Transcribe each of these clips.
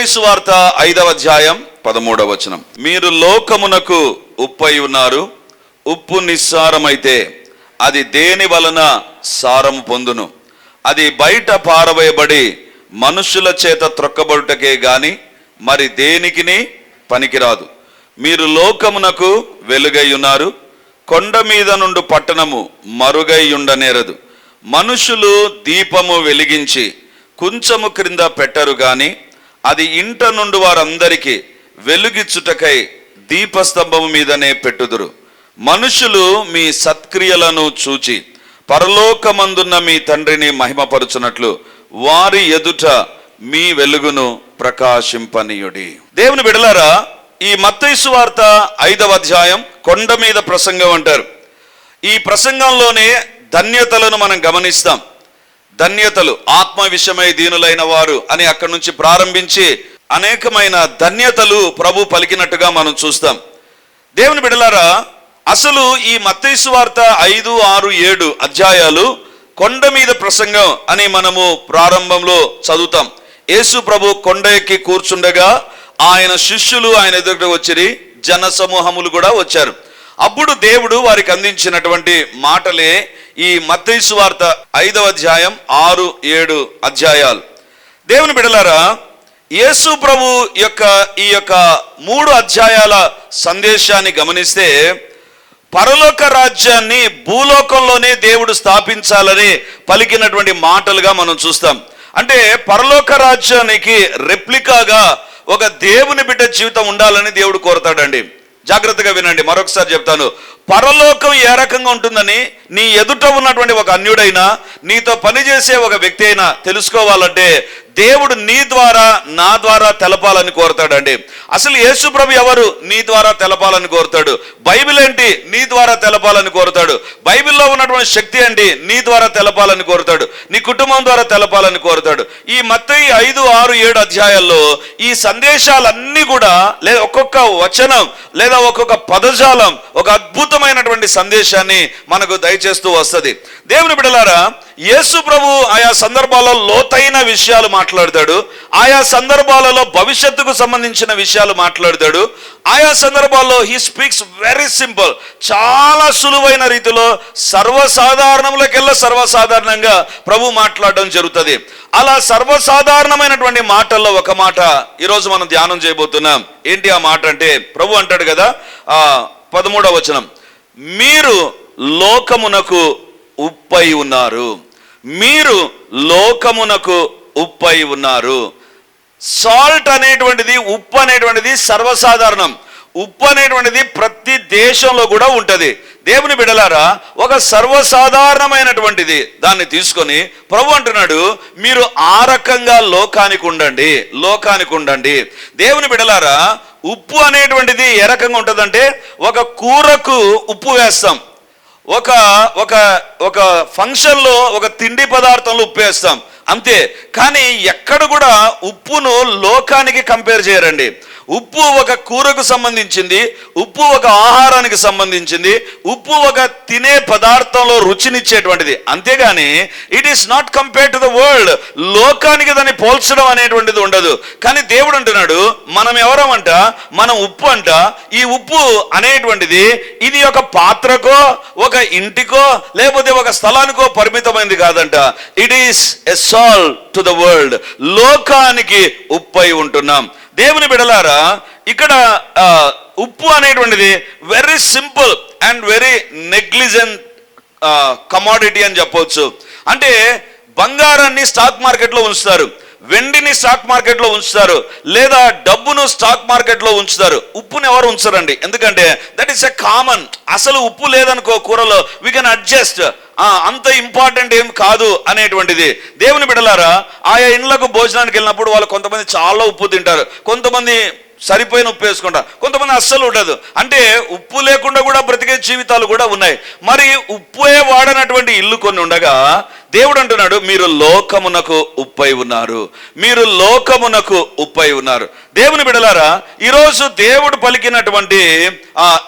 మత్తైసు వార్త ఐదవ అధ్యాయం పదమూడవ వచనం. మీరు లోకమునకు ఉప్పై ఉన్నారు ఉప్పు నిస్సారమైతే అది దేని వలన సారం పొందును? అది బయట పారవేయబడి మనుషుల చేత త్రొక్కబడుటకే గాని మరి దేనికిని? పనికిరాదు. మీరు లోకమునకు వెలుగై ఉన్నారు కొండ మీద నుండి పట్టణము మరుగై ఉండనేరదు. మనుషులు దీపము వెలిగించి కుంచము క్రింద పెట్టరు గాని అది ఇంట నుండి వారందరికీ వెలుగిచ్చుటకై దీపస్తంభము మీదనే పెట్టుదురు. మనుషులు మీ సత్క్రియలను చూచి పరలోకమందున్న మీ తండ్రిని మహిమపరుచున్నట్లు వారి ఎదుట మీ వెలుగును ప్రకాశింపనీయుడి. దేవుని బిడలారా ఈ మత్తైసు వార్త ఐదవ అధ్యాయం కొండ మీద ప్రసంగం అంటారు. ఈ ప్రసంగంలోనే ధన్యతలను మనం గమనిస్తాం. ధన్యతలు. ఆత్మ విషయమై దీనులైన వారు అని అక్కడి నుంచి ప్రారంభించి అనేకమైన ధన్యతలు ప్రభు పలికినట్టుగా మనం చూస్తాం. దేవుని బిడలారా అసలు ఈ మత్తేసు వార్త ఐదు ఆరు ఏడు అధ్యాయాలు కొండ మీద ప్రసంగం అని మనము ప్రారంభంలో చదువుతాం. యేసు ప్రభు కొండ ఎక్కి కూర్చుండగా ఆయన శిష్యులు ఆయన ఎదురుగా వచ్చిరి జన సమూహములు కూడా వచ్చారు. అప్పుడు దేవుడు వారికి అందించినటువంటి మాటలే ఈ మత్తైసు వార్త ఐదవ అధ్యాయం ఆరు ఏడు అధ్యాయాలు. దేవుని బిడలారా యేసు ప్రభు యొక్క ఈ యొక్క మూడు అధ్యాయాల సందేశాన్ని గమనిస్తే పరలోక రాజ్యాన్ని భూలోకంలోనే దేవుడు స్థాపించాలని పలికినటువంటి మాటలుగా మనం చూస్తాం. అంటే పరలోక రాజ్యానికి రెప్లికాగా ఒక దేవుని బిడ్డ జీవితం ఉండాలని దేవుడు కోరతాడండి. జాగ్రత్తగా వినండి మరొకసారి చెప్తాను. పరలోకం ఏ రకంగా ఉంటుందని నీ ఎదుట ఉన్నటువంటి ఒక అన్యుడైనా నీతో పనిచేసే ఒక వ్యక్తి అయినా తెలుసుకోవాలంటే దేవుడు నీ ద్వారా నా ద్వారా తెలపాలని కోరతాడండి. అసలు యేసుప్రభు ఎవరు? నీ ద్వారా తెలపాలని కోరుతాడు. బైబిల్ ఏంటి? నీ ద్వారా తెలపాలని కోరుతాడు. బైబిల్లో ఉన్నటువంటి శక్తి ఏంటి? నీ ద్వారా తెలపాలని కోరుతాడు. నీ కుటుంబం ద్వారా తెలపాలని కోరుతాడు. ఈ మత్తయి ఐదు ఆరు ఏడు అధ్యాయాల్లో ఈ సందేశాలన్నీ కూడా లేదా ఒక్కొక్క వచనం లేదా ఒక్కొక్క పదజాలం ఒక అద్భుతమైనటువంటి సందేశాన్ని మనకు దయచేస్తూ వస్తుంది. దేవుని బిడలారా యేసు ప్రభు ఆయా సందర్భాల్లో లోతైన విషయాలు మాట్లాడతాడు. ఆయా సందర్భాలలో భవిష్యత్తుకు సంబంధించిన విషయాలు మాట్లాడతాడు. ఆయా సందర్భాల్లో హీ స్పీక్స్ వెరీ సింపుల్ చాలా సులువైన రీతిలో సర్వసాధారణములకెల్లా సర్వసాధారణంగా ప్రభు మాట్లాడడం జరుగుతుంది. అలా సర్వసాధారణమైనటువంటి మాటల్లో ఒక మాట ఈరోజు మనం ధ్యానం చేయబోతున్నాం. ఏంటి ఆ మాట అంటే ప్రభు అంటాడు కదా ఆ పదమూడవ వచనం. మీరు లోకమునకు ఉప్పై ఉన్నారు. మీరు లోకమునకు ఉప్పై ఉన్నారు. సాల్ట్ అనేటువంటిది ఉప్పు అనేటువంటిది సర్వసాధారణం. ఉప్పు అనేటువంటిది ప్రతి దేశంలో కూడా ఉంటుంది. దేవుని బిడలారా ఒక సర్వసాధారణమైనటువంటిది దాన్ని తీసుకొని ప్రభు అంటున్నాడు మీరు ఆ రకంగా లోకానికి ఉండండి లోకానికి ఉండండి. దేవుని బిడలారా ఉప్పు అనేటువంటిది ఏ రకంగా ఉంటుందంటే ఒక కూరకు ఉప్పు వేస్తాం. ఒక ఒక ఒక ఫంక్షన్లో ఒక తిండి పదార్థంలో ఉప్పు వేస్తాం. అంతే. కానీ ఎక్కడ కూడా ఉప్పును లోకానికి కంపేర్ చేయరండి. ఉప్పు ఒక కూరకు సంబంధించింది ఉప్పు ఒక ఆహారానికి సంబంధించింది ఉప్పు ఒక తినే పదార్థంలో రుచినిచ్చేటువంటిది. అంతేగాని it is not compare to the world లోకానికి దాన్ని పోల్చడం అనేటువంటిది ఉండదు. కానీ దేవుడు అంటున్నాడు మనం ఎవరమంట? మనం ఉప్పు అంట. ఈ ఉప్పు అనేటువంటిది ఇది ఒక పాత్రకో ఒక ఇంటికో లేకపోతే ఒక స్థలానికో పరిమితమైంది కాదంట. ఇట్ ఈస్ ఎ సాల్ టు ద వరల్డ్ లోకానికి ఉప్పై ఉంటున్నాం. దేవుని బిడలారా ఇక్కడ ఉప్పు అనేటువంటిది very simple and very negligent commodity అని చెప్పవచ్చు. అంటే బంగారాన్ని స్టాక్ మార్కెట్లో ఉంచుతారు వెండిని స్టాక్ మార్కెట్లో ఉంచుతారు లేదా డబ్బును స్టాక్ మార్కెట్లో ఉంచుతారు. ఉప్పుని ఎవరు ఉంచరండి? ఎందుకంటే దట్ ఈస్ ఎ కామన్ అసలు ఉప్పు లేదనుకో కూరలో వీ కెన్ అడ్జస్ట్ అంత ఇంపార్టెంట్ ఏం కాదు అనేటువంటిది. దేవుని బిడలారా ఆయా ఇండ్లకు భోజనానికి వెళ్ళినప్పుడు వాళ్ళు కొంతమంది చాలా ఉప్పు తింటారు. కొంతమంది సరిపోయిన ఉప్పు వేసుకుంటారు. కొంతమంది అస్సలు ఉండదు. అంటే ఉప్పు లేకుండా కూడా బ్రతికే జీవితాలు కూడా ఉన్నాయి. మరి ఉప్పే వాడనటువంటి ఇల్లు కొన్ని ఉండగా దేవుడు అంటున్నాడు మీరు లోకమునకు ఉప్పై ఉన్నారు. మీరు లోకమునకు ఉప్పై ఉన్నారు. దేవుని బిడలారా ఈరోజు దేవుడు పలికినటువంటి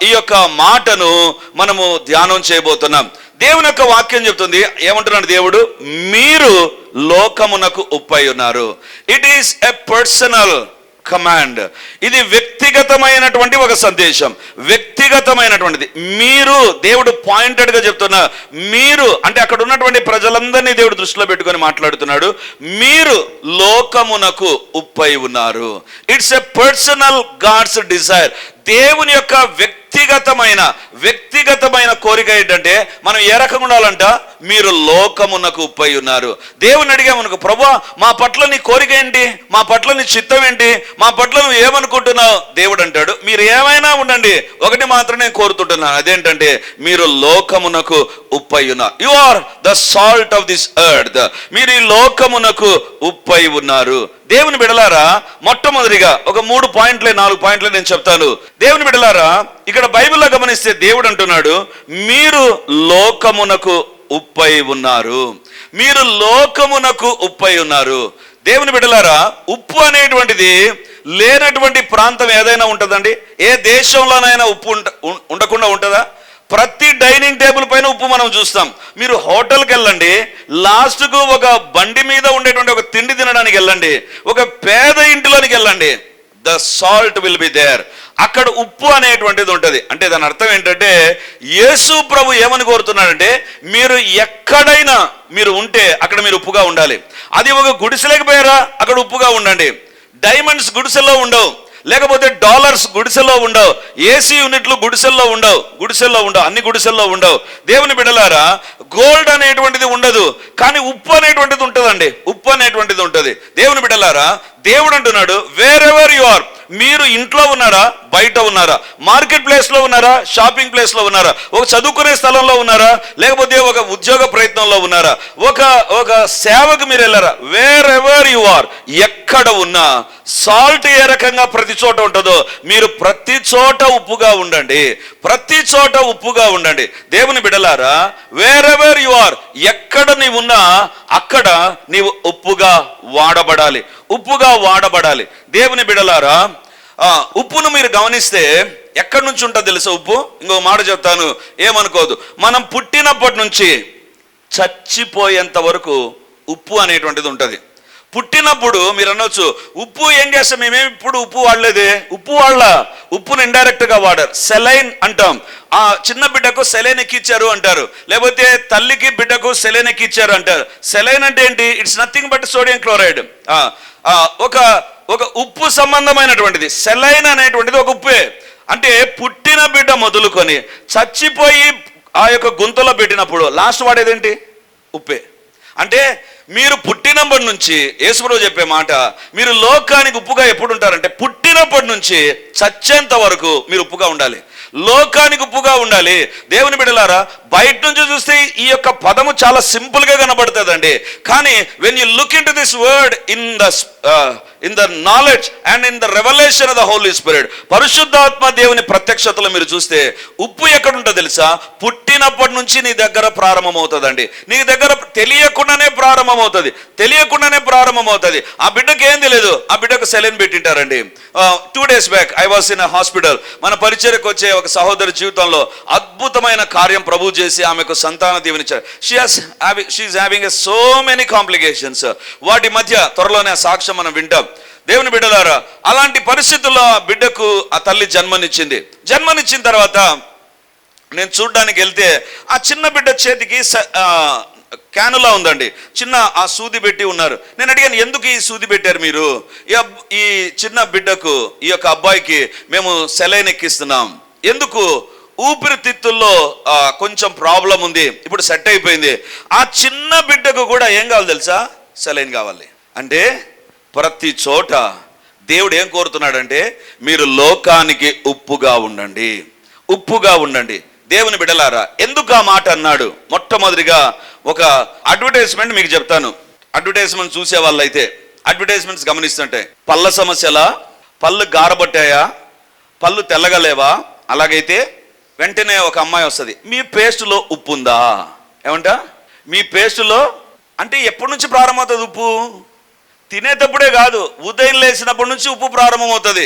ఈ యొక్క మాటను మనము ధ్యానం చేయబోతున్నాం. దేవుని యొక్క వాక్యం చెప్తుంది. ఏమంటున్నాడు దేవుడు? మీరు లోకమునకు ఉప్పై ఉన్నారు. It is a personal command ఇది వ్యక్తిగతమైనటువంటి ఒక సందేశం. వ్యక్తిగతమైనటువంటిది. మీరు దేవుడు పాయింటెడ్గా చెప్తున్న మీరు అంటే అక్కడ ఉన్నటువంటి ప్రజలందరినీ దేవుడు దృష్టిలో పెట్టుకొని మాట్లాడుతున్నాడు. మీరు లోకమునకు ఉప్పై ఉన్నారు. It's a personal God's desire దేవుని యొక్క వ్యక్తి వ్యక్తిగతమైన వ్యక్తిగతమైన కోరిక ఏంటంటే మనం ఏ రకంగా ఉండాలంట? మీరు లోకమునకు ఉప్పై ఉన్నారు. దేవుని అడిగామనుకో ప్రభా మా పట్ల నీ కోరిక ఏంటి? మా పట్ల నీ చిత్తం ఏంటి? మా పట్ల నువ్వు ఏమనుకుంటున్నావు? దేవుడు అంటాడు మీరు ఏమైనా ఉండండి. ఒకటి మాత్రం నేను కోరుతుంటున్నాను. అదేంటంటే మీరు లోకమునకు ఉప్పై ఉన్నారు you are the salt of this earth మీరు ఈ లోకమునకు ఉప్పై ఉన్నారు. దేవుని బిడలారా మొట్టమొదటిగా ఒక మూడు పాయింట్లే నాలుగు పాయింట్లే నేను చెప్తాను. దేవుని బిడలారా ఇక్కడ బైబిల్లో గమనిస్తే దేవుడు అంటున్నాడు మీరు లోకమునకు ఉప్పై ఉన్నారు. మీరు లోకమునకు ఉప్పై ఉన్నారు. దేవుని బిడ్డలారా ఉప్పు అనేటువంటిది లేనటువంటి ప్రాంతం ఏదైనా ఉంటుందండి? ఏ దేశంలోనైనా ఉప్పు ఉంట ఉండకుండా ఉంటుందా? ప్రతి డైనింగ్ టేబుల్ పైన ఉప్పు మనం చూస్తాం. మీరు హోటల్కి వెళ్ళండి లాస్ట్కు ఒక బండి మీద ఉండేటువంటి ఒక తిండి తినడానికి వెళ్ళండి ఒక పేద ఇంటిలోనికి వెళ్ళండి. The salt will be there అక్కడ ఉప్పు అనేటువంటిది ఉంటుంది. అంటే దాని అర్థం ఏంటంటే యేసు ప్రభు ఏమని కోరుతున్నాడంటే మీరు ఎక్కడైనా మీరు ఉంటే అక్కడ మీరు ఉప్పుగా ఉండాలి. అది ఒక గుడిసెలేకపోయారా అక్కడ ఉప్పుగా ఉండండి. డైమండ్స్ గుడిసెల్లో ఉండవు. లేకపోతే డాలర్స్ గుడిసెల్లో ఉండవు. ఏసీ యూనిట్లు గుడిసెల్లో ఉండవు. గుడిసెల్లో ఉండవు. అన్ని గుడిసెల్లో ఉండవు. దేవుని బిడలారా గోల్డ్ అనేటువంటిది ఉండదు. కానీ ఉప్పు అనేటువంటిది ఉంటుందండి. ఉప్పు అనేటువంటిది ఉంటుంది. దేవుని బిడలారా దేవుడు అంటున్నాడు వేర్ ఎవర్ యు మీరు ఇంట్లో ఉన్నారా? బయట ఉన్నారా? మార్కెట్ ప్లేస్లో ఉన్నారా? షాపింగ్ ప్లేస్లో ఉన్నారా? ఒక చదువుకునే స్థలంలో ఉన్నారా? లేకపోతే ఒక ఉద్యోగ ప్రయత్నంలో ఉన్నారా? ఒక ఒక సేవకు మీరు వెళ్ళారా? వేర్ ఎవర్ యు ఆర్ ఎక్కడ ఉన్నా సాల్ట్ ఏ రకంగా ప్రతి చోట ఉంటుందో మీరు ప్రతి చోట ఉప్పుగా ఉండండి. ప్రతి చోట ఉప్పుగా ఉండండి. దేవుని బిడలారా వేర్ ఎవర్ యు ఆర్ ఎక్కడ నీవు ఉన్నా అక్కడ నీవు ఉప్పుగా వాడబడాలి. ఉప్పుగా వాడబడాలి. దేవుని బిడలారా ఉప్పును మీరు గమనిస్తే ఎక్కడి నుంచి ఉంటుందో తెలుసా ఉప్పు? ఇంకో మాట చెప్తాను ఏమనుకోదు మనం పుట్టినప్పటి నుంచి చచ్చిపోయేంత వరకు ఉప్పు అనేటువంటిది ఉంటుంది. పుట్టినప్పుడు మీరు అనొచ్చు ఉప్పు ఏం చేస్తాం? మేమేమి ఇప్పుడు ఉప్పు వాడలేదే. ఉప్పు వాళ్ళ ఉప్పును ఇండైరెక్ట్గా వాడారు. సెలైన్ అంటాం. ఆ చిన్న బిడ్డకు సెలైన్ ఎక్కిచ్చారు అంటారు. లేకపోతే తల్లికి బిడ్డకు సెలైన్ ఎక్కిచ్చారు అంటారు. సెలైన్ అంటే ఏంటి? It's nothing but sodium chloride ఒక ఒక ఉప్పు సంబంధమైనటువంటిది. సెలైన్ అనేటువంటిది ఒక ఉప్పే. అంటే పుట్టిన బిడ్డ మొదలుకొని చచ్చిపోయి ఆ యొక్క గుంతలో పెట్టినప్పుడు లాస్ట్ వాడేదేంటి? ఉప్పే. అంటే మీరు పుట్టినప్పటి నుంచి యేసుప్రభు చెప్పే మాట మీరు లోకానికి ఉప్పుగా ఎప్పుడు ఉంటారంటే పుట్టినప్పటి నుంచి చచ్చేంత వరకు మీరు ఉప్పుగా ఉండాలి. లోకానికి ఉప్పుగా ఉండాలి. దేవుని బిడలారా బయట నుంచి చూస్తే ఈ యొక్క పదము చాలా సింపుల్గా కనబడుతుంది కనబడుతుందండి. కానీ when you look into this word in the in the knowledge and in the revelation of the Holy Spirit పరిశుద్ధాత్మ దేవుని ప్రత్యక్షతలో మీరు చూస్తే ఉప్పు ఎక్కడ తెలుసా? పుట్టినప్పటి నుంచి నీ దగ్గర ప్రారంభమవుతుందండి. నీ దగ్గర తెలియకుండానే ప్రారంభమవుతుంది. తెలియకుండానే ప్రారంభమవుతుంది. ఆ బిడ్డకి ఏం తెలియదు ఆ బిడ్డకు saline పెట్టింటారండి. Two days back I was in hospital మన పరిచయకు వచ్చే ఒక సహోదరి జీవితంలో అద్భుతమైన కార్యం ప్రభు చేసి ఆమెకు సంతాన దీవెనిచ్చారు she has she is having a so many complications వాటి మధ్య త్వరలోనే సాక్ష్యం సాక్ష్యం మనం వింటాం. దేవుని బిడ్డలారా అలాంటి పరిస్థితుల్లో బిడ్డకు ఆ తల్లి జన్మనిచ్చింది. జన్మనిచ్చిన తర్వాత నేను చూడడానికి వెళ్తే ఆ చిన్న బిడ్డ చేతికి క్యానులా ఉందండి. చిన్న ఆ సూది పెట్టి ఉన్నారు. నేను అడిగాను ఎందుకు ఈ సూది పెట్టారు మీరు? ఈ చిన్న బిడ్డకు ఈ యొక్క అబ్బాయికి మేము సెలైన్ ఎక్కిస్తున్నాం. ఎందుకు? ఊపిరితిత్తుల్లో ఆ, కొంచెం ప్రాబ్లం ఉంది. ఇప్పుడు సెట్ అయిపోయింది. ఆ చిన్న బిడ్డకు కూడా ఏం కావాలి తెలుసా? సెలైన్ కావాలి. అంటే ప్రతి చోట దేవుడు ఏం కోరుతున్నాడంటే మీరు లోకానికి ఉప్పుగా ఉండండి. ఉప్పుగా ఉండండి. దేవుని బిడలారా ఎందుకు ఆ మాట అన్నాడు? మొట్టమొదటిగా ఒక అడ్వర్టైజ్మెంట్ మీకు చెప్తాను. అడ్వర్టైజ్మెంట్ చూసే వాళ్ళైతే అడ్వర్టైజ్మెంట్స్ గమనిస్తుంటే పళ్ళ సమస్యలా? పళ్ళు గారబట్టాయా? పళ్ళు తెల్లగలేవా? అలాగైతే వెంటనే ఒక అమ్మాయి వస్తుంది మీ పేస్టులో ఉప్పు ఉందా ఏమంట? మీ పేస్టులో అంటే ఎప్పటి నుంచి ప్రారంభమవుతుంది ఉప్పు? తినేటప్పుడే కాదు ఉదయం లేచినప్పటి నుంచి ఉప్పు ప్రారంభమవుతుంది.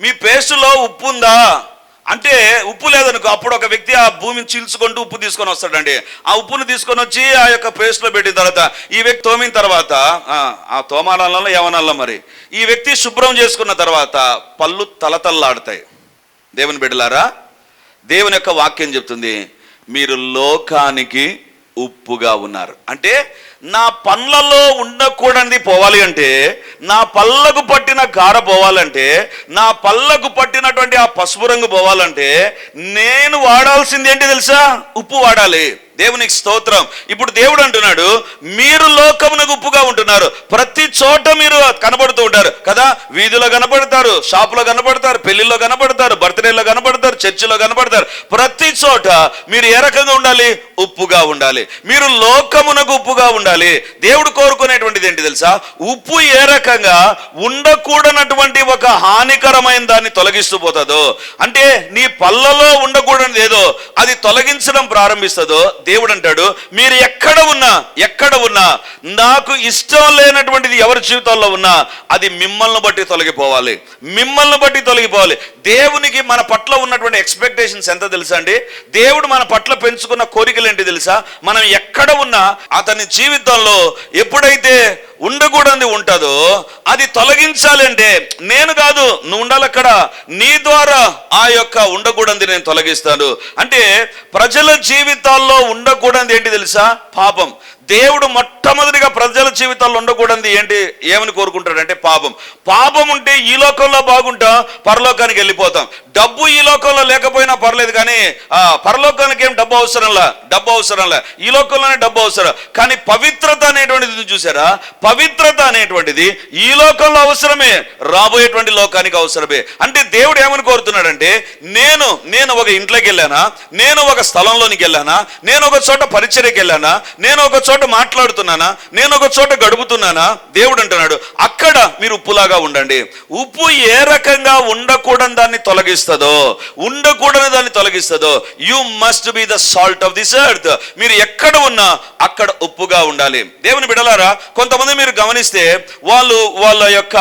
మీ పేస్టులో ఉప్పు ఉందా? అంటే ఉప్పు లేదనుకో అప్పుడు ఒక వ్యక్తి ఆ భూమిని చీల్చుకుంటూ ఉప్పు తీసుకొని వస్తాడండి. ఆ ఉప్పును తీసుకొని వచ్చి ఆ యొక్క పేస్ట్లో పెట్టిన తర్వాత ఈ వ్యక్తి తోమిన తర్వాత ఆ, తోమానాలలో యవనాల్లో మరి? ఈ వ్యక్తి శుభ్రం చేసుకున్న తర్వాత పళ్ళు తలతల్లాడతాయి. దేవుని బిడ్డలారా దేవుని యొక్క వాక్యం చెప్తుంది మీరు లోకానికి ఉప్పుగా ఉన్నారు. అంటే నా పండ్లలో ఉండకూడనిది పోవాలి అంటే నా పళ్ళకు పట్టిన కార పోవాలంటే నా పళ్ళకు పట్టినటువంటి ఆ పసుపు రంగు పోవాలంటే నేను వాడాల్సింది ఏంటి తెలుసా? ఉప్పు వాడాలి. దేవునికి స్తోత్రం. ఇప్పుడు దేవుడు అంటున్నాడు మీరు లోకమునకు ఉప్పుగా ఉంటున్నారు. ప్రతి చోట మీరు కనబడుతూ ఉంటారు. కదా? వీధిలో కనబడతారు షాపులో కనబడతారు పెళ్ళిలో కనబడతారు బర్త్డేలో కనబడతారు చర్చిలో కనబడతారు. ప్రతి చోట మీరు ఏ రకంగా ఉండాలి? ఉప్పుగా ఉండాలి. మీరు లోకమునకు ఉప్పుగా ఉండాలి. దేవుడు కోరుకునేటువంటిది ఏంటి తెలుసా? ఉప్పు ఏ రకంగా ఉండకూడనటువంటి ఒక హానికరమైన దాన్ని తొలగిస్తూ పోతుందో. అంటే నీ పళ్ళలో ఉండకూడనిది ఏదో అది తొలగించడం ప్రారంభిస్తుందో దేవుడు అంటాడు మీరు ఎక్కడ ఉన్నా ఎక్కడ ఉన్నా నాకు ఇష్టం లేనటువంటిది ఎవరి జీవితాల్లో ఉన్నా అది మిమ్మల్ని బట్టి తొలగిపోవాలి. మిమ్మల్ని బట్టి తొలగిపోవాలి. దేవునికి మన పట్ల ఉన్నటువంటి ఎక్స్పెక్టేషన్స్ ఎంత తెలుసా అండి? దేవుడు మన పట్ల పెంచుకున్న కోరికలు ఏంటి తెలుసా? మనం ఎక్కడ ఉన్నా అతని జీవితంలో ఎప్పుడైతే ఉండకూడని ఉంటుందో అది తొలగించాలి అంటే నేను కాదు నువ్వు ఉండాలి అక్కడ. నీ ద్వారా ఆ యొక్క ఉండకూడనిది నేను తొలగిస్తాను. అంటే ప్రజల జీవితాల్లో ఉండకూడనిది ఏంటి తెలుసా? పాపం. దేవుడు మొట్టమొదటిగా ప్రజల జీవితాల్లో ఉండకూడదు ఏంటి? ఏమని కోరుకుంటాడంటే పాపం. పాపం ఉంటే ఈ లోకంలో బాగుంటాం పరలోకానికి వెళ్ళిపోతాం. డబ్బు ఈ లోకంలో లేకపోయినా పర్లేదు కానీ ఆ పరలోకానికి ఏం డబ్బు అవసరంలా? డబ్బు అవసరంలా. ఈ లోకంలోనే డబ్బు అవసరం. కానీ పవిత్రత అనేటువంటిది చూసారా? పవిత్రత అనేటువంటిది ఈ లోకంలో అవసరమే రాబోయేటువంటి లోకానికి అవసరమే. అంటే దేవుడు ఏమని కోరుతున్నాడంటే నేను నేను ఒక ఇంట్లోకి వెళ్ళానా? నేను ఒక స్థలంలోనికి వెళ్ళానా? నేను ఒక చోట పరిచర్యకి వెళ్ళానా? నేను ఒక చోట మాట్లాడుతున్నానా? నేను ఒక చోట గడుపుతున్నానా? దేవుడు అంటున్నాడు అక్కడ మీరు ఉప్పులాగా ఉండండి. ఉప్పు ఏ రకంగా ఉండకూడని దాన్ని తొలగిస్తుందో ఉండకూడని దాన్ని తొలగిస్తుందో you must be the salt of this earth మీరు ఎక్కడ ఉన్నా అక్కడ ఉప్పుగా ఉండాలి. దేవుని బిడలారా కొంతమంది మీరు గమనిస్తే వాళ్ళు వాళ్ళ యొక్క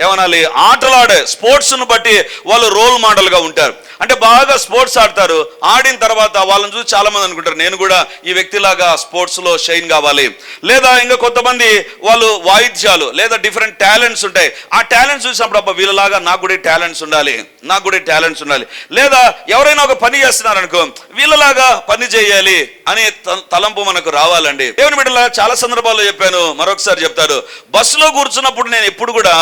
ఏమనాలి ఆటలాడే స్పోర్ట్స్ను బట్టి వాళ్ళు రోల్ మోడల్గా ఉంటారు. అంటే బాగా స్పోర్ట్స్ ఆడతారు. ఆడిన తర్వాత వాళ్ళని చూసి చాలా మంది అనుకుంటారు నేను కూడా ఈ వ్యక్తిలాగా స్పోర్ట్స్లో షైన్ కావాలి. లేదా ఇంకా కొంతమంది వాళ్ళు వాయిద్యాలు లేదా డిఫరెంట్ టాలెంట్స్ ఉంటాయి. ఆ టాలెంట్స్ చూసినప్పుడు అబ్బా వీళ్ళలాగా నాకు కూడా టాలెంట్స్ ఉండాలి. నాకు కూడా టాలెంట్స్ ఉండాలి. లేదా ఎవరైనా ఒక పని చేస్తున్నారనుకో వీళ్ళలాగా పని చేయాలి అనే తలంపు మనకు రావాలండి. దేవుని బిడ్డల చాలా సందర్భాల్లో చెప్పాను మరొకసారి చెప్తారు బస్సులో కూర్చున్నప్పుడు నేను ఎప్పుడు కూడా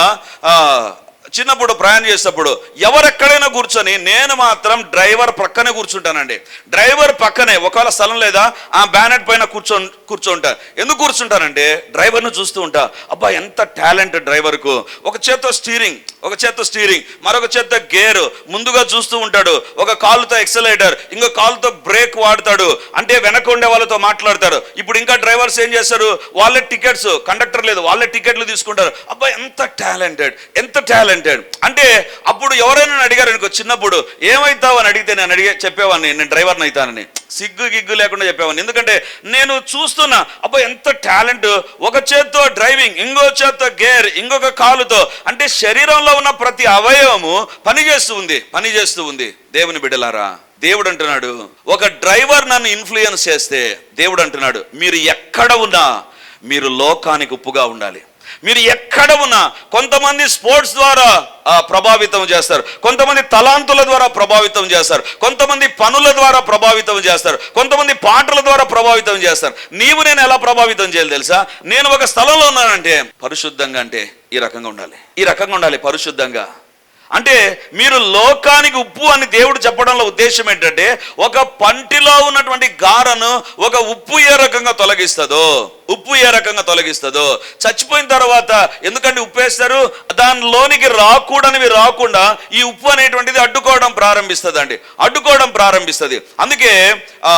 చిన్నప్పుడు ప్రయాణం చేసేటప్పుడు ఎవరెక్కడైనా కూర్చొని నేను మాత్రం డ్రైవర్ పక్కనే కూర్చుంటానండి. డ్రైవర్ పక్కనే ఒకవేళ స్థలం లేదా ఆ బ్యానెట్ పైన కూర్చో కూర్చుంటా. ఎందుకు కూర్చుంటానంటే డ్రైవర్ను చూస్తూ ఉంటా. అబ్బా ఎంత టాలెంట్ డ్రైవర్కు. ఒక చేత్తో స్టీరింగ్. ఒక చేత్తో స్టీరింగ్ మరొక చేత్తో గేర్ ముందుగా చూస్తూ ఉంటాడు. ఒక కాలుతో ఎక్సలేటర్ ఇంకో కాలుతో బ్రేక్ వాడతాడు. అంటే వెనక ఉండే వాళ్ళతో మాట్లాడతారు. ఇప్పుడు ఇంకా డ్రైవర్స్ ఏం చేస్తారు? వాళ్ళే టికెట్స్ కండక్టర్ లేదు వాళ్ళే టికెట్లు తీసుకుంటారు. అబ్బా ఎంత టాలెంటెడ్ ఎంత టాలెంటెడ్ అంటే అప్పుడు ఎవరైనా అడిగారు అనుకో చిన్నప్పుడు ఏమవుతావు అని అడిగితే నేను అడిగే చెప్పేవాడిని నేను డ్రైవర్ని అవుతానని. సిగ్గు గిగ్గు లేకుండా చెప్పేవాడిని. ఎందుకంటే నేను చూస్తున్నా అబ్బో ఎంత టాలెంట్. ఒక చేత్తో డ్రైవింగ్ ఇంకో చేత్తో గేర్ ఇంకొక కాలుతో. అంటే శరీరంలో ఉన్న ప్రతి అవయవము పని చేస్తూ ఉంది పని చేస్తూ ఉంది. దేవుని బిడ్డలారా దేవుడు అంటున్నాడు ఒక డ్రైవర్ నన్ను ఇన్ఫ్లుయెన్స్ చేస్తే దేవుడు అంటున్నాడు మీరు ఎక్కడ ఉన్నా మీరు లోకానికి ఉప్పుగా ఉండాలి. మీరు ఎక్కడ ఉన్నా కొంతమంది స్పోర్ట్స్ ద్వారా ప్రభావితం చేస్తారు. కొంతమంది తలాంతుల ద్వారా ప్రభావితం చేస్తారు. కొంతమంది పనుల ద్వారా ప్రభావితం చేస్తారు. కొంతమంది పాటల ద్వారా ప్రభావితం చేస్తారు. నీవు నేను ఎలా ప్రభావితం చేయాలి తెలుసా? నేను ఒక స్థలంలో ఉన్నానంటే పరిశుద్ధంగా అంటే ఈ రకంగా ఉండాలి. ఈ రకంగా ఉండాలి పరిశుద్ధంగా. అంటే మీరు లోకానికి ఉప్పు అని దేవుడు చెప్పడంలో ఉద్దేశం ఏంటంటే ఒక పంటిలో ఉన్నటువంటి గారను ఒక ఉప్పు ఏ రకంగా తొలగిస్తుందో ఉప్పు ఏ రకంగా తొలగిస్తుందో చచ్చిపోయిన తర్వాత ఎందుకంటే ఉప్పు వేస్తారు? దానిలోనికి రాకూడనివి రాకుండా ఈ ఉప్పు అనేటువంటిది అడ్డుకోవడం ప్రారంభిస్తుంది అడ్డుకోవడం ప్రారంభిస్తుంది. అందుకే ఆ,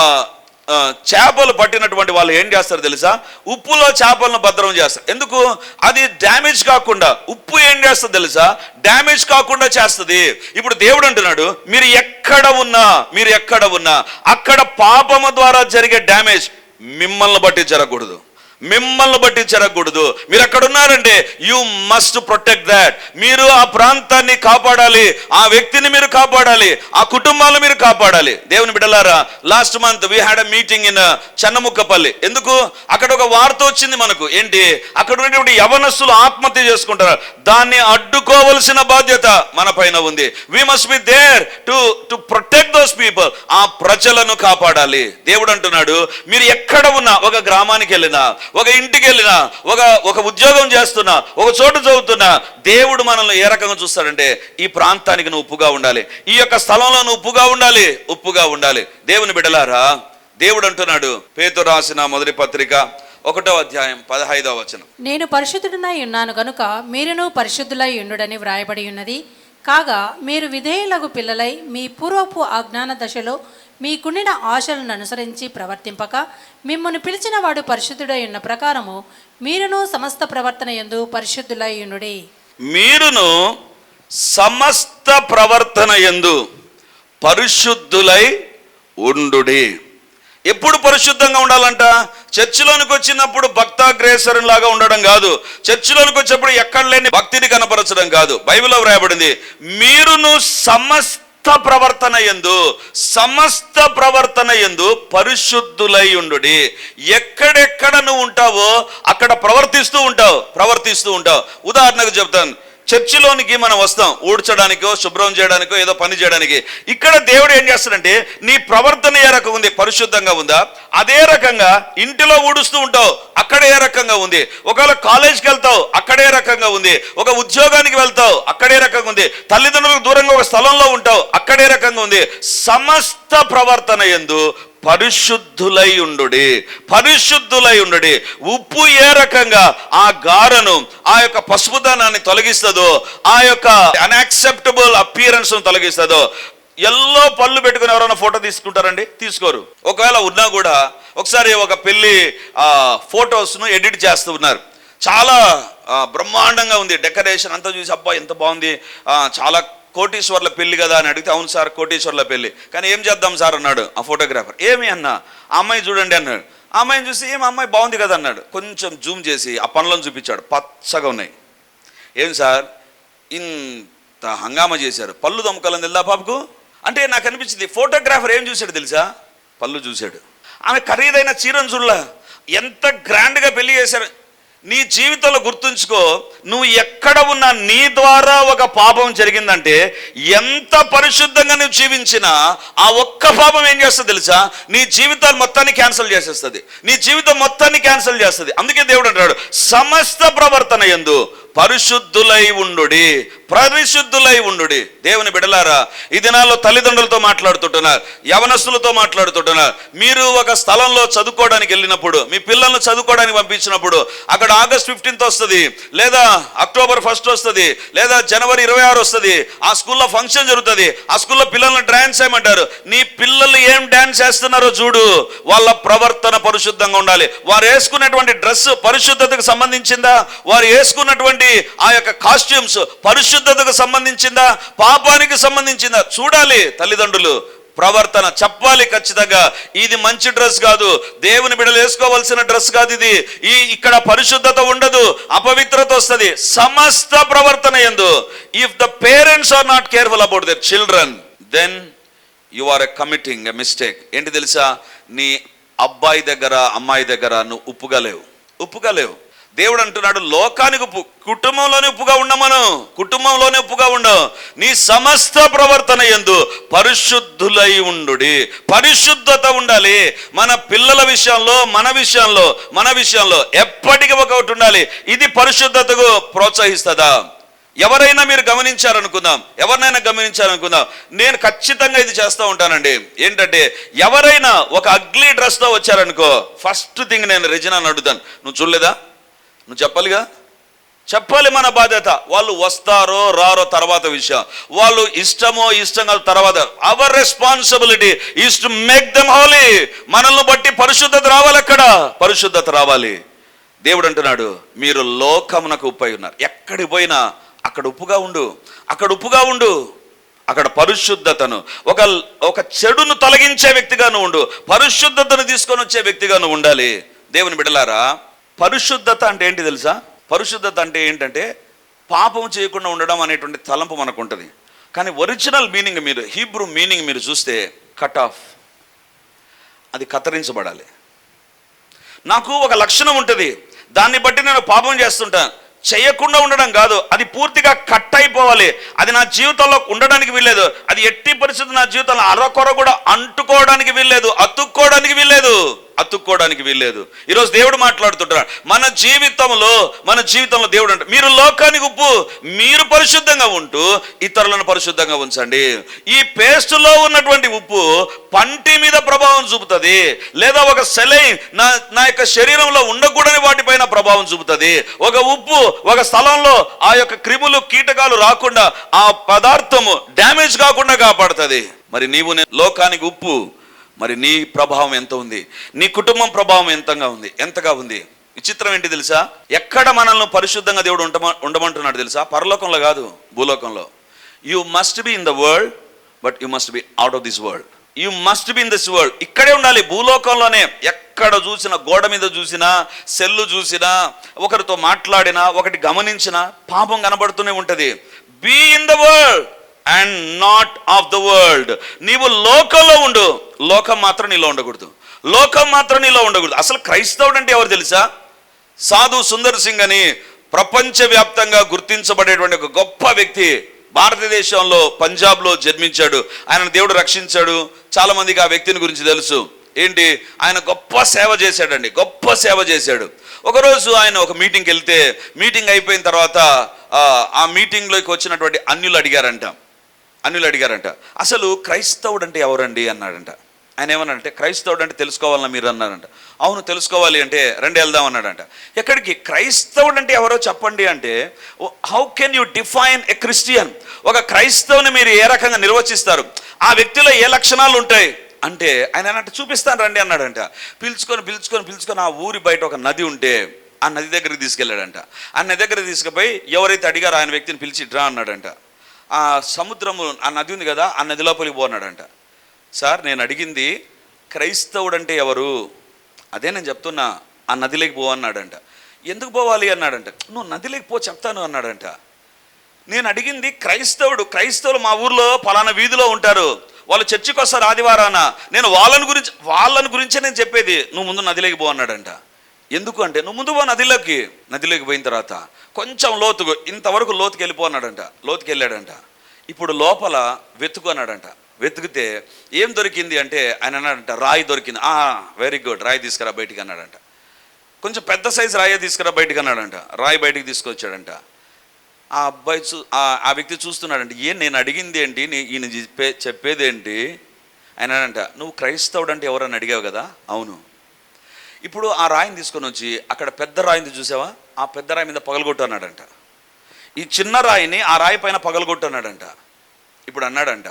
చేపలు పట్టినటువంటి వాళ్ళు ఏం చేస్తారు తెలుసా? ఉప్పులో చేపలను భద్రం చేస్తారు. ఎందుకు? అది డ్యామేజ్ కాకుండా. ఉప్పు ఏం చేస్తుంది తెలుసా? డ్యామేజ్ కాకుండా చేస్తుంది. ఇప్పుడు దేవుడు అంటున్నాడు మీరు ఎక్కడ ఉన్నా మీరు ఎక్కడ ఉన్నా అక్కడ పాపము ద్వారా జరిగే డ్యామేజ్ మిమ్మల్ని బట్టి జరగకూడదు. మిమ్మల్ని బట్టి జరగకూడదు. మీరు అక్కడ ఉన్నారంటే యు మస్ట్ ప్రొటెక్ట్ దాట్ మీరు ఆ ప్రాంతాన్ని కాపాడాలి ఆ వ్యక్తిని మీరు కాపాడాలి ఆ కుటుంబాలను మీరు కాపాడాలి. దేవుని బిడ్డలారా last month we had a meeting in Channamukkapalli ఎందుకు? అక్కడ ఒక వార్త వచ్చింది మనకు. ఏంటి? అక్కడ ఉన్నటువంటి యవనస్సులు ఆత్మహత్య చేసుకుంటారు. దాన్ని అడ్డుకోవలసిన బాధ్యత మన పైన ఉంది. We must be there to to protect those people ఆ ప్రజలను కాపాడాలి. దేవుడు అంటున్నాడు మీరు ఎక్కడ ఉన్నా ఒక గ్రామానికి వెళ్ళినా ఒక ఇంటికి వెళ్ళినా ఒక ఒక ఉద్యోగం చేస్తున్నా ఒక చోట చదువుతున్నా దేవుడు మనల్ని ఏ రకంగా చూస్తాడంటే ఈ ప్రాంతానికి నువ్వు ఉప్పుగా ఉండాలి. ఈ యొక్క స్థలంలో నువ్వు ఉప్పుగా ఉండాలి. ఉప్పుగా ఉండాలి. దేవుని బిడలారా దేవుడు అంటున్నాడు పేతు రాసిన మొదటి పత్రిక ఒకటో అధ్యాయం పదహైదవ వచనం. నేను పరిశుద్ధుడనై ఉన్నాను కనుక మీరును పరిశుద్ధులై ఉండుడని వ్రాయబడి ఉన్నది. కాగా మీరు విధేయులకు పిల్లలై మీ పూర్వపు అజ్ఞాన దశలో మీకుండిన ఆశలను అనుసరించి ప్రవర్తింపక మిమ్మల్ని పిలిచిన వాడు పరిశుద్ధుడై ఉన్న ప్రకారము మీరును సమస్త ప్రవర్తన యందు పరిశుద్ధులై ఉండుడి. మీరును సమస్త ప్రవర్తన ఎందు పరిశుద్ధులై ఉండుడి. ఎప్పుడు పరిశుద్ధంగా ఉండాలంట? చర్చిలోనికి వచ్చినప్పుడు భక్తాగ్రేసరం లాగా ఉండడం కాదు. చర్చిలోనికి వచ్చినప్పుడు ఎక్కడ లేని భక్తిని కనపరచడం కాదు. బైబిల్లో వ్రాయబడింది మీరును సమస్త ప్రవర్తన ఎందు సమస్త ప్రవర్తన ఎందు పరిశుద్ధులై ఉండు ఎక్కడెక్కడ నువ్వు ఉంటావో అక్కడ ప్రవర్తిస్తూ ఉంటావు ప్రవర్తిస్తూ ఉంటావు. ఉదాహరణకు చెప్తాను. చర్చిలోనికి మనం వస్తాం. ఊడ్చడానికో శుభ్రం చేయడానికో ఏదో పని చేయడానికి. ఇక్కడ దేవుడు ఏం చేస్తాడంటే నీ ప్రవర్తన ఏ రకం ఉంది? పరిశుద్ధంగా ఉందా? అదే రకంగా ఇంటిలో ఊడుస్తూ ఉంటావు అక్కడ ఏ రకంగా ఉంది? ఒకవేళ కాలేజ్కి వెళ్తావు అక్కడే రకంగా ఉంది? ఒక ఉద్యోగానికి వెళ్తావు అక్కడే రకంగా ఉంది? తల్లిదండ్రులకు దూరంగా ఒక స్థలంలో ఉంటావు అక్కడే రకంగా ఉంది? సమస్త ప్రవర్తన ఎందు పరిశుద్ధులై ఉండుడి. పరిశుద్ధులై ఉండుడి. ఉప్పు ఏ రకంగా ఆ గారను ఆ యొక్క పసుపుదనాన్ని తొలగిస్తుందో ఆ యొక్క అన్యాక్సెప్టబుల్ అపియరెన్స్ తొలగిస్తుందో ఎల్లో పళ్ళు పెట్టుకుని ఎవరైనా ఫోటో తీసుకుంటారండి? తీసుకోరు. ఒకవేళ ఉన్నా కూడా ఒకసారి ఒక పెళ్ళి ఫొటోస్ను ఎడిట్ చేస్తూ ఉన్నారు. చాలా బ్రహ్మాండంగా ఉంది. డెకరేషన్ అంతా చూసి అబ్బా ఎంత బాగుంది. చాలా కోటీశ్వర్ల పెళ్ళి కదా అని అడిగితే అవును సార్ కోటీశ్వర్ల పెళ్ళి. కానీ ఏం చేద్దాం సార్ అన్నాడు ఆ ఫోటోగ్రాఫర్. ఏమి అన్నా? ఆ అమ్మాయి చూడండి అన్నాడు. ఆ అమ్మాయిని చూసి ఏం అమ్మాయి బాగుంది కదా అన్నాడు. కొంచెం జూమ్ చేసి ఆ పనులను చూపించాడు. పచ్చగా ఉన్నాయి. ఏం సార్? ఇంత హంగామా చేశారు. పళ్ళు దమ్ముకోవాలని తెలుదా పాపకు అంటే నాకు అనిపించింది ఫోటోగ్రాఫర్ ఏం చూశాడు తెలుసా? పళ్ళు చూశాడు. ఆమె ఖరీదైన చీరను చూడలా. ఎంత గ్రాండ్గా పెళ్ళి చేశారు. నీ జీవితంలో గుర్తుంచుకో నువ్వు ఎక్కడ ఉన్నా నీ ద్వారా ఒక పాపం జరిగిందంటే ఎంత పరిశుద్ధంగా నువ్వు జీవించినా ఆ ఒక్క పాపం ఏం చేస్తుంది తెలుసా? నీ జీవితాన్ని మొత్తాన్ని క్యాన్సిల్ చేసేస్తుంది. నీ జీవితం మొత్తాన్ని క్యాన్సిల్ చేస్తుంది. అందుకే దేవుడు అంటాడు సమస్త ప్రవర్తన ఎందు పరిశుద్ధులై ఉండుడి పరిశుద్ధులై ఉండుడి. దేవుని బిడలారా ఈ దినాల్లో తల్లిదండ్రులతో మాట్లాడుతుంటున్నారు యవనస్తులతో మాట్లాడుతుంటున్నారు. మీరు ఒక స్థలంలో చదువుకోవడానికి వెళ్ళినప్పుడు మీ పిల్లల్ని చదువుకోవడానికి పంపించినప్పుడు అక్కడ ఆగస్ట్ ఫిఫ్టీన్త్ వస్తుంది లేదా అక్టోబర్ ఫస్ట్ వస్తుంది లేదా జనవరి ఇరవై ఆరు వస్తుంది ఆ స్కూల్లో ఫంక్షన్ జరుగుతుంది ఆ స్కూల్లో పిల్లల్ని డ్యాన్స్ చేయమంటారు. నీ పిల్లలు ఏం డాన్స్ చేస్తున్నారో చూడు వాళ్ళ ప్రవర్తన పరిశుద్ధంగా ఉండాలి. వారు వేసుకున్నటువంటి డ్రెస్ పరిశుద్ధతకు సంబంధించిందా? వారు వేసుకున్నటువంటి ఆ యొక్క కాస్ట్యూమ్స్ పరిశుద్ధతకు సంబంధించిందా పాపానికి సంబంధించిందా? చూడాలి తల్లిదండ్రులు ప్రవర్తన చెప్పాలి ఖచ్చితంగా. ఇది మంచి డ్రెస్ కాదు. దేవుని బిడలు వేసుకోవాల్సిన డ్రెస్ కాదు ఇది. ఈ ఇక్కడ పరిశుద్ధత ఉండదు అపవిత్రత వస్తుంది. సమస్త ప్రవర్తన ఎందు. If the parents are not careful about their children then you are a committing a mistake ఏంటి తెలుసా? నీ అబ్బాయి దగ్గర అమ్మాయి దగ్గర నువ్వు ఉప్పుగా లేవు ఉప్పుగా లేవు దేవుడు అంటున్నాడు లోకానికి ఉప్పు కుటుంబంలోనే ఉప్పుగా ఉండమను కుటుంబంలోనే ఉప్పుగా ఉండవు నీ సమస్త ప్రవర్తన ఎందు పరిశుద్ధులై ఉండుడి. పరిశుద్ధత ఉండాలి. మన పిల్లల విషయంలో మన విషయంలో మన విషయంలో ఎప్పటికీ ఒకటి ఉండాలి. ఇది పరిశుద్ధతకు ప్రోత్సహిస్తుందా? ఎవరైనా మీరు గమనించారనుకుందాం. ఎవరినైనా గమనించారనుకుందాం. నేను ఖచ్చితంగా ఇది చేస్తూ ఉంటానండి. ఏంటంటే ఎవరైనా ఒక అగ్లీ డ్రెస్తో వచ్చారనుకో ఫస్ట్ థింగ్ నేను రెజినాని అడుగుతాను. నువ్వు చూడలేదా? నువ్వు చెప్పాలిగా? చెప్పాలి మన బాధ్యత. వాళ్ళు వస్తారో రారో తర్వాత విషయం. వాళ్ళు ఇష్టమో ఇష్టం కాదు తర్వాత our responsibility is to make them holy మనల్ని బట్టి పరిశుద్ధత రావాలి అక్కడ పరిశుద్ధత రావాలి. దేవుడు అంటున్నాడు మీరు లోకమునకు ఉప్పై ఉన్నారు. ఎక్కడికి పోయినా అక్కడ ఉప్పుగా ఉండు. అక్కడ ఉప్పుగా ఉండు. అక్కడ పరిశుద్ధతను. ఒక ఒక చెడును తొలగించే వ్యక్తిగాను ఉండు. పరిశుద్ధతను తీసుకొని వచ్చే వ్యక్తిగాను ఉండాలి. దేవుని బిడలారా పరిశుద్ధత అంటే ఏంటి తెలుసా? పరిశుద్ధత అంటే ఏంటంటే పాపం చేయకుండా ఉండడం అనేటువంటి తలంపు మనకు ఉంటుంది కానీ ఒరిజినల్ మీనింగ్ మీరు హీబ్రూ మీనింగ్ మీరు చూస్తే కట్ ఆఫ్. అది కత్తిరించబడాలి. నాకు ఒక లక్షణం ఉంటుంది. దాన్ని బట్టి నేను పాపం చేస్తుంటాను చేయకుండా ఉండడం కాదు. అది పూర్తిగా కట్ అయిపోవాలి. అది నా జీవితంలో ఉండడానికి వీల్లేదు. అది ఎట్టి పరిస్థితి నా జీవితంలో అరకొర కూడా అంటుకోవడానికి వీల్లేదు. అతుక్కోవడానికి వీల్లేదు. అతుక్కోవడానికి వీల్లేదు. ఈరోజు దేవుడు మాట్లాడుతుంటారు మన జీవితంలో మన జీవితంలో దేవుడు అంటే మీరు లోకానికి ఉప్పు మీరు పరిశుద్ధంగా ఉంటూ ఇతరులను పరిశుద్ధంగా ఉంచండి. ఈ పేస్టులో ఉన్నటువంటి ఉప్పు పంటి మీద ప్రభావం చూపుతుంది లేదా ఒక సెలైన్ నా నా యొక్క శరీరంలో ఉండకూడని వాటిపైన ప్రభావం చూపుతుంది. ఒక ఉప్పు ఒక స్థలంలో ఆ యొక్క క్రిములు కీటకాలు రాకుండా ఆ పదార్థము డ్యామేజ్ కాకుండా కాపాడుతుంది. మరి నీవు లోకానికి ఉప్పు మరి నీ ప్రభావం ఎంత ఉంది? నీ కుటుంబం ప్రభావం ఎంతగా ఉంది? ఎంతగా ఉంది? విచిత్రం ఏంటి తెలుసా? ఎక్కడ మనల్ని పరిశుద్ధంగా దేవుడు ఉండమ ఉండమంటున్నాడు తెలుసా? పరలోకంలో కాదు భూలోకంలో. You must be in the world but you must be out of this world you must be in this world ఇక్కడే ఉండాలి భూలోకంలోనే. ఎక్కడ చూసినా గోడ మీద చూసినా సెల్లు చూసినా ఒకరితో మాట్లాడినా ఒకటి గమనించినా పాపం కనబడుతూనే ఉంటుంది. Be in the world and not of the world నీవు లోకంలో ఉండు. లోకం మాత్రం నీలో ఉండకూడదు. లోకం మాత్రం నీలో ఉండకూడదు. అసలు క్రైస్తవుడు అంటే ఎవరు తెలుసా? సాధు సుందర్ సింగ్ అని ప్రపంచవ్యాప్తంగా గుర్తించబడేటువంటి ఒక గొప్ప వ్యక్తి భారతదేశంలో పంజాబ్లో జన్మించాడు. ఆయన దేవుడు రక్షించాడు. చాలామందికి ఆ వ్యక్తిని గురించి తెలుసు. ఏంటి? ఆయన గొప్ప సేవ చేశాడండి. గొప్ప సేవ చేశాడు. ఒకరోజు ఆయన ఒక మీటింగ్కి వెళ్తే మీటింగ్ అయిపోయిన తర్వాత ఆ, ఆ మీటింగ్లోకి వచ్చినటువంటి అన్యులు అడిగారంట. అనిల్ అడిగారంట అసలు క్రైస్తవుడు అంటే ఎవరండి? అన్నాడంట. ఆయన ఏమన్నాడంటే క్రైస్తవుడు అంటే తెలుసుకోవాలని మీరు అన్నారంట అవును తెలుసుకోవాలి అంటే రెండు వెళ్దాం అన్నాడంట. ఎక్కడికి? క్రైస్తవుడు అంటే ఎవరో చెప్పండి అంటే how can you define a Christian ఒక క్రైస్తవుని మీరు ఏ రకంగా నిర్వచిస్తారు? ఆ వ్యక్తిలో ఏ లక్షణాలు ఉంటాయి? అంటే ఆయన అన్నట్టు చూపిస్తాను రండి అన్నాడంట. పిలుచుకొని పిలుచుకొని పిలుచుకొని ఆ ఊరి బయట ఒక నది ఉంటే ఆ నది దగ్గరికి తీసుకెళ్ళాడంట. ఆ నది దగ్గర తీసుకుపోయి ఎవరైతే అడిగారో ఆయన వ్యక్తిని పిలిచి డ్రా అన్నాడంట. ఆ సముద్రము ఆ నది ఉంది కదా ఆ నది లోపలికి పోన్నాడంట సార్ నేను అడిగింది క్రైస్తవుడు అంటే ఎవరు? అదే నేను చెప్తున్నా ఆ నదిలోకి పో అన్నాడంట. ఎందుకు పోవాలి? అన్నాడంట. నువ్వు నదిలోకి పో చెప్తాను అన్నాడంట. నేను అడిగింది క్రైస్తవుడు క్రైస్తవులు మా ఊర్లో పలానా వీధిలో ఉంటారు. వాళ్ళు చర్చికి వస్తారు ఆదివారాన. నేను వాళ్ళని గురించి వాళ్ళని గురించే నేను చెప్పేది. నువ్వు ముందు నదిలోకి పో అన్నాడంట. ఎందుకు అంటే నువ్వు ముందు పో నదిలోకి. నదిలోకి పోయిన తర్వాత కొంచెం లోతుకు ఇంతవరకు లోతుకి వెళ్ళిపోన్నాడంట లోతుకి వెళ్ళాడంట ఇప్పుడు లోపల వెతుకు అన్నాడంట. వెతికితే ఏం దొరికింది అంటే ఆయన అన్నాడంట రాయి దొరికింది. ఆ వెరీ గుడ్ రాయి తీసుకురా బయటికి అన్నాడంట. కొంచెం పెద్ద సైజు రాయి తీసుకురా బయటికి అన్నాడంట. రాయి బయటికి తీసుకొచ్చాడంట. ఆ అబ్బాయి చూ ఆ- ఆ వ్యక్తి చూస్తున్నాడంటే ఏం నేను అడిగింది ఏంటి? నీ ఈయన చెప్పే చెప్పేది ఏంటి? ఆయన అంట నువ్వు క్రైస్తవుడు అంటే ఎవరని అడిగావు కదా? అవును. ఇప్పుడు ఆ రాయిని తీసుకొని వచ్చి అక్కడ పెద్ద రాయిని చూసావా? ఆ పెద్ద రాయి మీద పగలగొట్టు అన్నాడంట ఈ చిన్న రాయిని ఆ రాయి పైన పగలగొట్టు అన్నాడంట ఇప్పుడు అన్నాడంట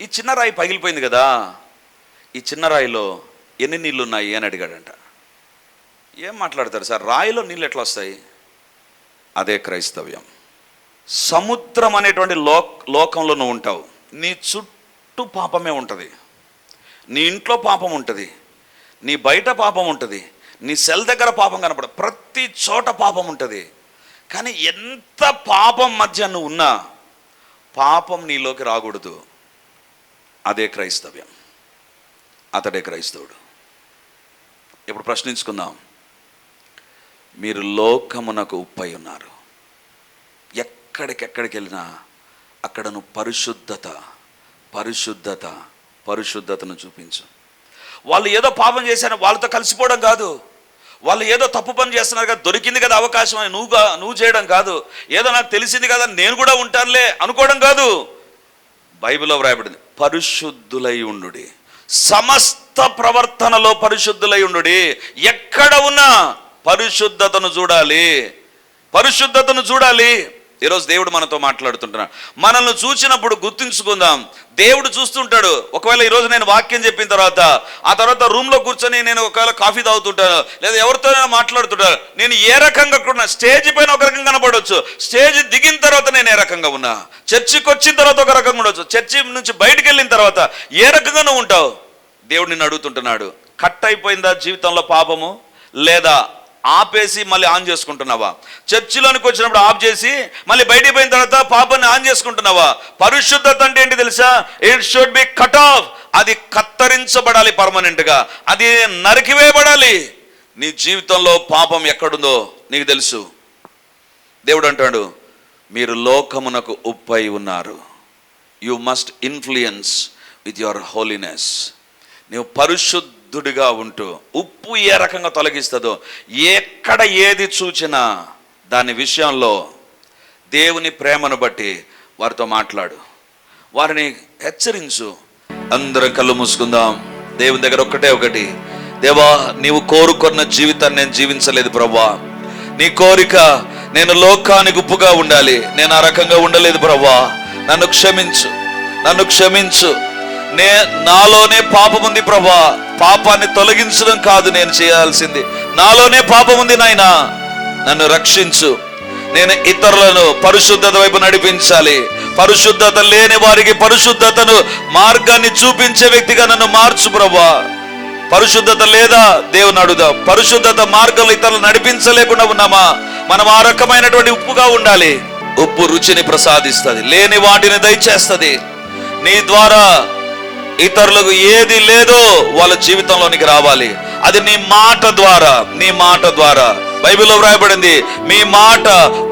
ఈ చిన్న రాయి పగిలిపోయింది కదా ఈ చిన్న రాయిలో ఎన్ని నీళ్ళు ఉన్నాయి అని అడిగాడంట. ఏం మాట్లాడతారు సార్? రాయిలో నీళ్ళు ఎట్లా వస్తాయి? అదే క్రైస్తవ్యం. సముద్రం అనేటువంటి లో లోకంలో నువ్వు ఉంటావు. నీ చుట్టూ పాపమే ఉంటుంది. నీ ఇంట్లో పాపం ఉంటుంది. నీ బయట పాపం ఉంటుంది నీ సెల్ దగ్గర పాపం కనపడ ప్రతి చోట పాపం ఉంటుంది. కానీ ఎంత పాపం మధ్య నువ్వు ఉన్నా పాపం నీలోకి రాకూడదు. అదే క్రైస్తవ్యం. అతడే క్రైస్తవుడు. ఇప్పుడు ప్రశ్నించుకుందాం. మీరు లోకమునకు ఉప్పై ఉన్నారు. ఎక్కడికెక్కడికి వెళ్ళినా అక్కడ నువ్వు పరిశుద్ధత పరిశుద్ధత పరిశుద్ధతను చూపించు. వాళ్ళు ఏదో పాపం చేశారు వాళ్ళతో కలిసిపోవడం కాదు. వాళ్ళు ఏదో తప్పు పని చేస్తున్నారు కదా దొరికింది కదా అవకాశం అని నువ్వు నువ్వు చేయడం కాదు. ఏదో నాకు తెలిసింది కదా నేను కూడా ఉంటానులే అనుకోవడం కాదు. బైబిల్లో వ్రాయబడింది పరిశుద్ధులై ఉండుడి. సమస్త ప్రవర్తనలో పరిశుద్ధులై ఉండుడి. ఎక్కడ ఉన్నా పరిశుద్ధతను చూడాలి. పరిశుద్ధతను చూడాలి. ఈరోజు దేవుడు మనతో మాట్లాడుతుంటున్నాడు. మనల్ని చూసినప్పుడు గుర్తుంచుకుందాం. దేవుడు చూస్తుంటాడు. ఒకవేళ ఈరోజు నేను వాక్యం చెప్పిన తర్వాత ఆ తర్వాత రూమ్లో కూర్చొని నేను ఒకవేళ కాఫీ తాగుతుంటాను లేదా ఎవరితోనైనా మాట్లాడుతుంటాను నేను ఏ రకంగా ఉన్నా స్టేజ్ పైన ఒక రకంగా కనపడవచ్చు స్టేజ్ దిగిన తర్వాత నేను ఏ రకంగా ఉన్నా. చర్చికి వచ్చిన తర్వాత ఒక రకంగా ఉండొచ్చు. చర్చి నుంచి బయటికి వెళ్ళిన తర్వాత ఏ రకంగా నువ్వు ఉంటావు? దేవుడు నిన్ను అడుగుతుంటున్నాడు. కట్ అయిపోయిందా జీవితంలో పాపము? లేదా ఆపేసి మళ్ళీ ఆన్ చేసుకుంటున్నావా? చర్చిలోనికి వచ్చినప్పుడు ఆఫ్ చేసి మళ్ళీ బయటికి పోయిన తర్వాత పాపాన్ని ఆన్ చేసుకుంటున్నావా? పరిశుద్ధత అంటే ఏంటి తెలుసా? It should be cut off అది కత్తరించబడాలి పర్మనెంట్గా. అది నరికివేయబడాలి. నీ జీవితంలో పాపం ఎక్కడుందో నీకు తెలుసు. దేవుడు అంటాడు మీరు లోకమునకు ఉప్పై ఉన్నారు. You must influence with your holiness నీవు పరిశుద్ధ శుద్ధుడిగా ఉంటూ ఉప్పు ఏ రకంగా తొలగిస్తుందో ఎక్కడ ఏది చూచినా దాని విషయంలో దేవుని ప్రేమను బట్టి వారితో మాట్లాడు. వారిని హెచ్చరించు. అందరం కళ్ళు మూసుకుందాం. దేవుని దగ్గర ఒక్కటే ఒకటి. దేవా నీవు కోరుకున్న జీవితాన్ని నేను జీవించలేదు ప్రభా నీ కోరిక నేను లోకానికి ఉప్పుగా ఉండాలి. నేను ఆ రకంగా ఉండలేదు ప్రభా నన్ను క్షమించు. నన్ను క్షమించు. నే నాలోనే పాపం ఉంది ప్రభా. పాపాన్ని తొలగించడం కాదు నేను చేయాల్సింది. నాలోనే పాపం ఉంది నాయనా. నన్ను రక్షించు. నేను ఇతరులను పరిశుద్ధత వైపు నడిపించాలి. పరిశుద్ధత లేని వారికి పరిశుద్ధతను మార్గాన్ని చూపించే వ్యక్తిగా నన్ను మార్చు ప్రభా. పరిశుద్ధత లేదా? దేవుని అడుగుదాం. పరిశుద్ధత మార్గంలో ఇతరులు నడిపించలేకుండా ఉన్నామా? మనం ఆ రకమైనటువంటి ఉప్పుగా ఉండాలి. ఉప్పు రుచిని ప్రసాదిస్తుంది. లేని వాటిని దయచేస్తుంది. నీ ద్వారా ఇతరులకు ఏది లేదో వాళ్ళ జీవితంలోనికి రావాలి. అది నీ మాట ద్వారా నీ మాట ద్వారా. బైబిల్లో వ్రాయబడింది మీ మాట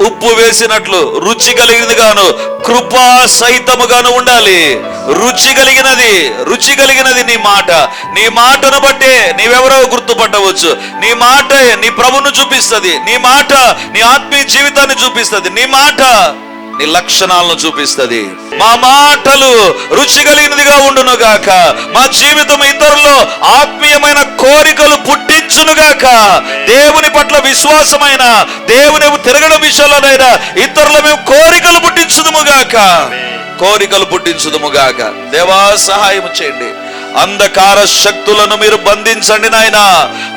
ఉప్పు వేసినట్లు రుచి కలిగింది గాను కృపా సహితముగాను ఉండాలి. రుచి కలిగినది రుచి కలిగినది నీ మాట. నీ మాటను బట్టే నీవెవరో గుర్తుపట్టవచ్చు. నీ మాట నీ ప్రభును చూపిస్తుంది. నీ మాట నీ ఆత్మీయ జీవితాన్ని చూపిస్తుంది. నీ మాట నీ లక్షణాలను చూపిస్తుంది. మా మాటలు రుచి కలిగినదిగా ఉండును గాక మా జీవితం ఇతరుల్లో ఆత్మీయమైన కోరికలు పుట్టించును గాక దేవుని పట్ల విశ్వాసమైన దేవుని తిరగడం విషయంలోనైనా ఇతరుల మేము కోరికలు పుట్టించుదుము గాక కోరికలు పుట్టించుదుము గాక దేవా సహాయం చేయండి. అంధకార శక్తులను మీరు బంధించండి నాయన.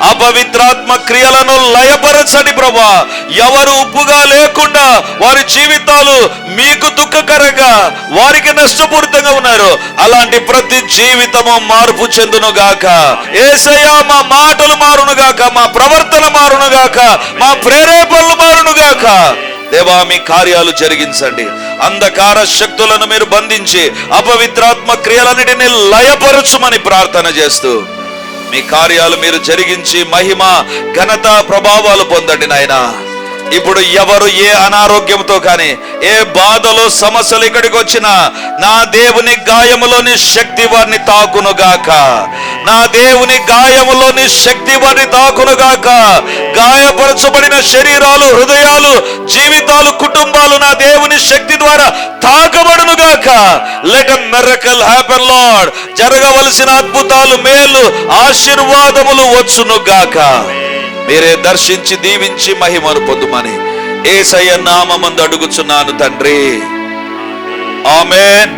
అపవిత్రాత్మ క్రియలను లయపరచండి ప్రభా. ఎవరు ఉప్పుగా లేకుండా వారి జీవితాలు మీకు దుఃఖకరంగా వారికి నష్టపూరితంగా ఉన్నారు. అలాంటి ప్రతి జీవితము మార్పు చెందును గాక ఏసయ్యా మా మాటలు మారును గాక మా ప్రవర్తన మారును గాక మా ప్రేరేపణలు మారును గాక దేవా మీ కార్యాలు జరిగించండి. అంధకార శక్తులను మీరు బంధించి అపవిత్రాత్మ క్రియలన్నిటిని లయపరచుమని ప్రార్థన చేస్తూ మీ కార్యాలు మీరు జరిగించి మహిమ ఘనత ప్రభావాలు పొందండి నాయనా. ఇప్పుడు ఎవరు ఏ అనారోగ్యంతో కానీ ఏ బాధలో సమస్యలు ఇక్కడికి వచ్చినా నా దేవుని గాయములోని శక్తి వారిని తాకునుగాక. నా దేవుని గాయములోని శక్తి వారిని తాకును గాక గాయపరచబడిన శరీరాలు హృదయాలు జీవితాలు కుటుంబాలు నా దేవుని శక్తి ద్వారా తాకబడునుగాక. Let a miracle happen Lord జరగవలసిన అద్భుతాలు మేలు ఆశీర్వాదములు వచ్చును గాక మీరే దర్శించి దీవించి మహిమను పొందుమని ఏసయ్య నామందు అడుగుచున్నాను తండ్రి. ఆమెన్.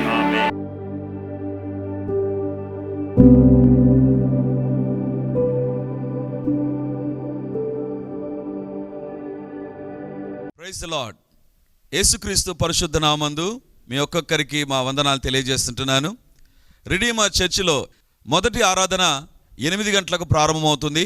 ప్రైజ్ లార్డ్ యేసుక్రీస్తు పరిశుద్ధ నామందు మీ ఒక్కొక్కరికి మా వందనాలు తెలియజేస్తుంటున్నాను. రిడీమా చర్చిలో మొదటి ఆరాధన ఎనిమిది గంటలకు ప్రారంభమవుతుంది.